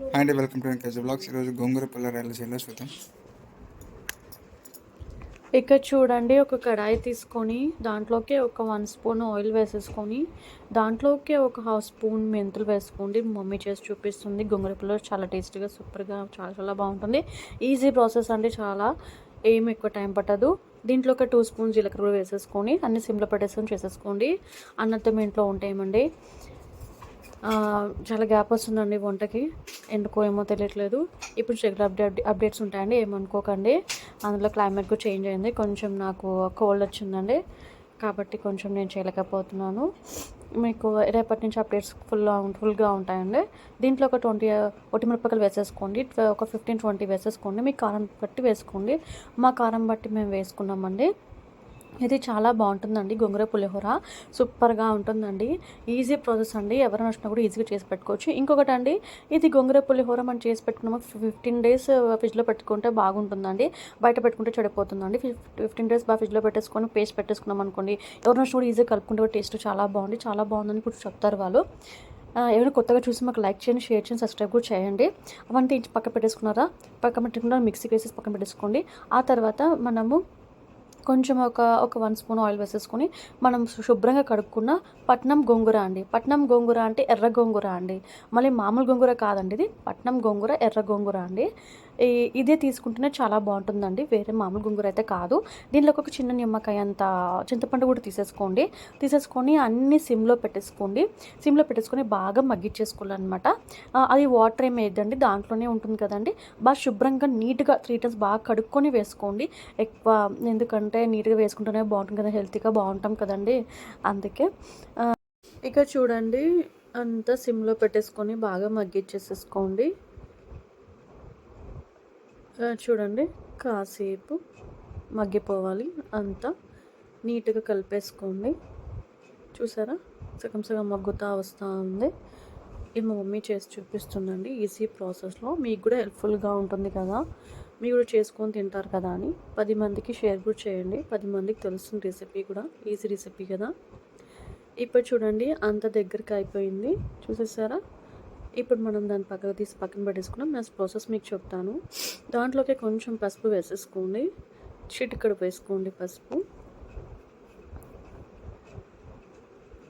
Hi అండి welcome to ఎంకేజ్ blogs ఈరోజు గోంగూర పుల్ల రైలు చూద్దాం. ఇక్కడ చూడండి ఒక కడాయి తీసుకొని దాంట్లోకి ఒక వన్ స్పూన్ ఆయిల్ వేసేసుకొని దాంట్లోకి ఒక హాఫ్ స్పూన్ మెంతులు వేసుకోండి. మమ్మీ చేసి చూపిస్తుంది. గొంగళ పుల్ల చాలా టేస్టీగా సూపర్గా చాలా చాలా బాగుంటుంది. ఈజీ ప్రాసెస్ అండి చాలా. ఏం ఎక్కువ టైం పట్టదు. దీంట్లో ఒక టూ స్పూన్ జీలకర్ర వేసేసుకొని అన్ని సిమ్లో పెట్టేసుకొని చేసేసుకోండి. అన్నత్తం ఇంట్లో ఉంటాయేమండి చాలా గ్యాప్ వస్తుందండి వంటకి. ఎందుకో ఏమో తెలియట్లేదు. ఇప్పుడు రెగ్యులర్ అప్డేట్ అప్డేట్స్ ఉంటాయండి ఏమనుకోకండి. అందులో క్లైమేట్ కూడా చేంజ్ అయింది. కొంచెం నాకు కోల్డ్ వచ్చిందండి. కాబట్టి కొంచెం నేను చేయలేకపోతున్నాను. మీకు రేపటి నుంచి అప్డేట్స్ ఫుల్ ఫుల్గా ఉంటాయండి. దీంట్లో ఒక ట్వంటీ ఒటిమిరపకాయలు వేసేసుకోండి. ఒక ఫిఫ్టీన్ ట్వంటీ వేసేసుకోండి. మీ కారం బట్టి వేసుకోండి. మా కారం బట్టి మేము వేసుకున్నామండి. ఇది చాలా బాగుంటుందండి గొంగర పులిహోర. సూపర్గా ఉంటుందండి. ఈజీ ప్రాసెస్ అండి. ఎవరైనా వచ్చినా కూడా ఈజీగా చేసి పెట్టుకోవచ్చు. ఇంకొకటి అండి ఇది గొంగర పులిహోర మనం చేసి పెట్టుకున్నాము? ఫిఫ్టీన్ డేస్ ఫ్రిడ్జ్లో పెట్టుకుంటే బాగుంటుందండి. బయట పెట్టుకుంటే చెడిపోతుందండి. ఫిఫ్టీన్ డేస్ బాగా ఫ్రిడ్జ్లో పెట్టేసుకొని పేస్ట్ పెట్టేసుకున్నాం అనుకోండి ఎవరైనా వచ్చినా కూడా ఈజీగా కలుపుకుంటే టేస్ట్ చాలా బాగుంది. చాలా బాగుందని ఇప్పుడు చెప్తారు వాళ్ళు. ఎవరైనా కొత్తగా చూసి మాకు లైక్ చేయండి షేర్ చేయండి సబ్స్క్రైబ్ కూడా చేయండి. అవన్నీ పక్కన పక్క పెట్టేసుకున్నారా? పక్క పెట్టుకున్న మిక్సీకి వేసేసి పక్కన పెట్టేసుకోండి. ఆ తర్వాత మనము కొంచెం ఒక ఒక వన్ స్పూన్ ఆయిల్ వేసేసుకొని మనం శుభ్రంగా కడుక్కున్న పట్నం గోంగూర అండి. పట్నం గోంగూర అంటే ఎర్ర గోంగూర అండి. మళ్ళీ మామూలు గోంగూర కాదండి ఇది. పట్నం గోంగూర ఎర్ర గోంగూర అండి. ఇదే తీసుకుంటేనే చాలా బాగుంటుందండి. వేరే మామూలు గోంగూర అయితే కాదు. దీనిలో ఒక చిన్న నిమ్మకాయ అంత చింతపండు కూడా తీసేసుకోండి. తీసేసుకొని అన్ని సిమ్లో పెట్టేసుకోండి. సిమ్లో పెట్టేసుకొని బాగా మగ్గిచ్చేసుకోవాలన్నమాట. అది వాటర్ ఏం వేయద్దండి. దాంట్లోనే ఉంటుంది కదండి. బాగా శుభ్రంగా నీట్గా త్రీ టైమ్స్ బాగా కడుక్కొని వేసుకోండి. ఎక్కువ ఎందుకంటే నీట్గా వేసుకుంటేనే బాగుంటుంది కదా హెల్తీగా బాగుంటాం కదండి. అందుకే ఇక చూడండి అంతా సిమ్లో పెట్టేసుకొని బాగా మగ్గిచ్చేసేసుకోండి. చూడండి కాసేపు మగ్గిపోవాలి. అంతా నీట్గా కలిపేసుకోండి. చూసారా? సగం సగం మగ్గుతా వస్తూ ఉంది. ఇది మా మమ్మీ చేసి చూపిస్తుందండి ఈజీ ప్రాసెస్లో మీకు కూడా హెల్ప్ఫుల్గా ఉంటుంది కదా. మీరు కూడా చేసుకొని తింటారు కదా అని. పది మందికి షేర్ కూడా చేయండి. పది మందికి తెలుస్తుంది రెసిపీ కూడా. ఈజీ రెసిపీ కదా. ఇప్పుడు చూడండి అంత దగ్గరికి అయిపోయింది. చూసేసారా? ఇప్పుడు మనం దాన్ని పక్కకు తీసి పక్కన పెట్టేసుకున్నాం నేను ప్రాసెస్ మీకు చెప్తాను. దాంట్లోకి కొంచెం పసుపు వేసేసుకోండి. చిటికడ వేసుకోండి పసుపు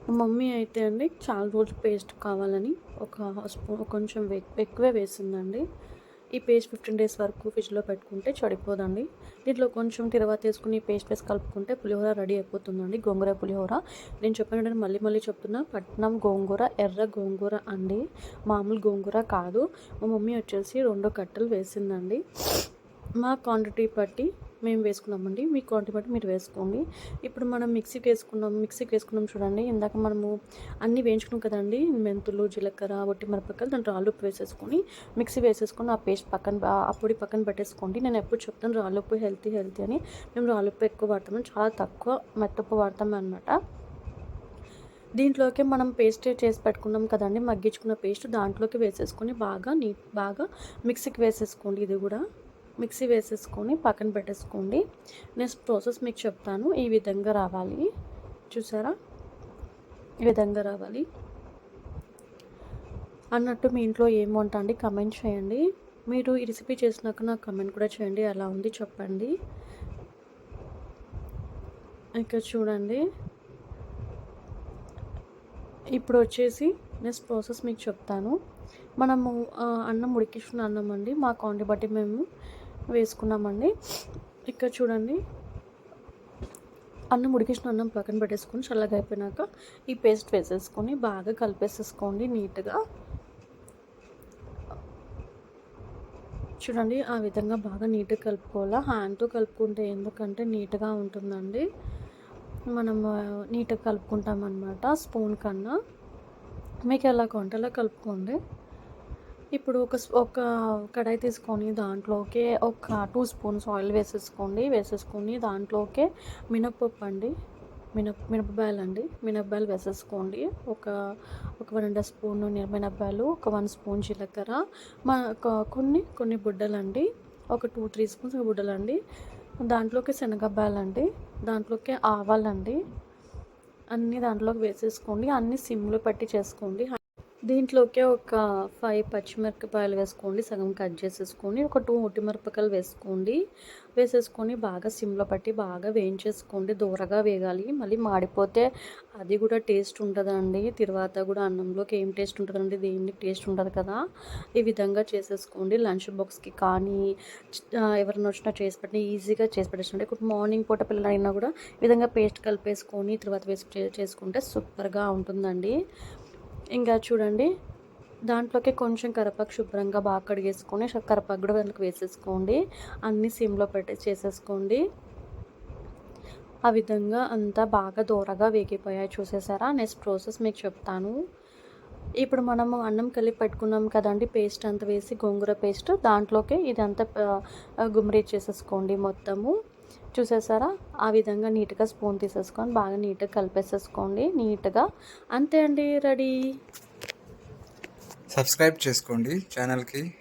మా మమ్మీ అయితే అండి చాలా రోజులు పేస్ట్ కావాలని ఒక స్పూన్ కొంచెం ఎక్కువే వేసిందండి. ఈ పేస్ట్ ఫిఫ్టీన్ డేస్ వరకు ఫ్రిడ్జ్లో పెట్టుకుంటే చెడిపోదండి. దీంట్లో కొంచెం తిరవాత వేసుకుని పేస్ట్ వేసి కలుపుకుంటే పులిహోర రెడీ అయిపోతుందండి. గోంగూర పులిహోర. నేను చెప్పినట్టు మళ్ళీ మళ్ళీ చెప్తున్నా పట్నం గోంగూర ఎర్ర గోంగూర అండి. మామూలు గోంగూర కాదు. మా మమ్మీ వచ్చేసి రెండు కట్టలు వేసిందండి. మా క్వాంటిటీ బట్టి మేము వేసుకున్నామండి. మీ క్వాంటిటీ బట్టి మీరు వేసుకోండి. ఇప్పుడు మనం మిక్సీకి వేసుకున్నాం మిక్సీకి వేసుకున్నాం చూడండి. ఇందాక మనము అన్నీ వేయించుకున్నాం కదండి. మెంతులు జీలకర్ర ఒట్టి మిరపకాయలు దాంట్లో రాళ్ళుప్పు వేసేసుకొని మిక్సీ వేసేసుకొని ఆ పేస్ట్ పక్కన ఆ పొడి పక్కన పెట్టేసుకోండి. నేను ఎప్పుడు చెప్తాను రాళ్ళుప్పు హెల్తీ హెల్తీ అని. మేము రాళ్ళుప్పు ఎక్కువ వాడతాము చాలా తక్కువ మెత్తప్పు వాడతాం అనమాట దీంట్లోకి మనం పేస్ట్ చేసి పెట్టుకున్నాం కదండి. మగ్గించుకున్న పేస్ట్ దాంట్లోకి వేసేసుకొని బాగా నీట్ బాగా మిక్సీకి వేసేసుకోండి ఇది కూడా. మిక్సీ వేసేసుకొని పక్కన పెట్టేసుకోండి. నెక్స్ట్ ప్రాసెస్ మీకు చెప్తాను. ఈ విధంగా రావాలి. చూసారా? ఈ విధంగా రావాలి. అన్నట్టు మీ ఇంట్లో ఏం వంట అండి? కమెంట్ చేయండి. మీరు ఈ రెసిపీ చేసినాక నాకు కమెంట్ కూడా చేయండి. ఎలా ఉంది చెప్పండి. ఇక్కడ చూడండి. ఇప్పుడు వచ్చేసి నెక్స్ట్ ప్రాసెస్ మీకు చెప్తాను. మనము అన్నం ఉడికించుకున్న అన్నం అండి. మా క్వాంటిటీ బట్టి మేము వేసుకున్నామండి. ఇక్కడ చూడండి. అన్నం ఉడికించిన అన్నం పక్కన పెట్టేసుకొని చల్లగా అయిపోయినాక ఈ పేస్ట్ వేసేసుకొని బాగా కలిపేసేసుకోండి నీట్గా. చూడండి ఆ విధంగా బాగా నీట్గా కలుపుకోవాలా. హ్యాండ్తో కలుపుకుంటే ఎందుకంటే నీట్గా ఉంటుందండి. మనం నీట్గా కలుపుకుంటాం అనమాట స్పూన్ కన్నా. మీకు ఎలా కొంటే అలా కలుపుకోండి. ఇప్పుడు ఒక ఒక కడాయి తీసుకొని దాంట్లోకి ఒక టూ స్పూన్స్ ఆయిల్ వేసేసుకోండి. వేసేసుకొని దాంట్లోకి మినప్పప్పు అండి. మినప మినపబాయలు అండి. మినపబాయలు వేసేసుకోండి. ఒక ఒక రెండు స్పూన్ మినపబాయలు ఒక వన్ స్పూన్ జీలకర్ర మా కొన్ని కొన్ని బుడ్డలండి. ఒక టూ త్రీ స్పూన్స్ బుడ్డలండి. దాంట్లోకి శనగబాయలండి దాంట్లోకి ఆవాలండి. అన్నీ దాంట్లోకి వేసేసుకోండి. అన్నీ సిమ్లో పెట్టి చేసుకోండి. దీంట్లోకి ఒక ఫైవ్ పచ్చిమిరపకాయలు వేసుకోండి సగం కట్ చేసేసుకోండి ఒక టూ మిరపకాయలు వేసుకోండి. వేసేసుకొని బాగా సిమ్లో పట్టి బాగా వేయించేసుకోండి. దూరగా వేగాలి మళ్ళీ మాడిపోతే అది కూడా టేస్ట్ ఉంటుందండి. తర్వాత కూడా అన్నంలోకి ఏం టేస్ట్ ఉంటుందండి దేనికి టేస్ట్ ఉంటుంది కదా. ఈ విధంగా చేసేసుకోండి. లంచ్ బాక్స్కి కానీ ఆ, ఎవరైనా వచ్చినా చేసి పెట్టిన ఈజీగా చేసి పెట్టేసండి ఇప్పుడు మార్నింగ్ పూట పిల్లలైనా కూడా ఈ విధంగా పేస్ట్ కలిపేసుకొని తర్వాత వేసి చేసుకుంటే సూపర్గా ఉంటుందండి. ఇంకా చూడండి దాంట్లోకి కొంచెం కరపాకు శుభ్రంగా బాగా కడిగేసుకొని కరపాకు కూడా దాంట్లోకి వేసేసుకోండి. అన్నీ సిమ్లో పెట్టి చేసేసుకోండి. ఆ విధంగా అంతా బాగా దూరగా వేగిపోయాయి చూసేసారా? నెక్స్ట్ ప్రాసెస్ మీకు చెప్తాను. ఇప్పుడు మనము అన్నం కలిపి పెట్టుకున్నాం కదండి పేస్ట్ అంతా వేసి గోంగూర పేస్ట్ దాంట్లోకి ఇదంతా ఆ, గుమ్మరి చేసేసుకోండి మొత్తము. చూసేసారా? ఆ విధంగా నీట్గా స్పూన్ తీసేసుకొని బాగా నీట్గా కలిపేసేసుకోండి. నీట్గా. అంతే అండి రెడీ. సబ్స్క్రైబ్ చేసుకోండి ఛానల్కి.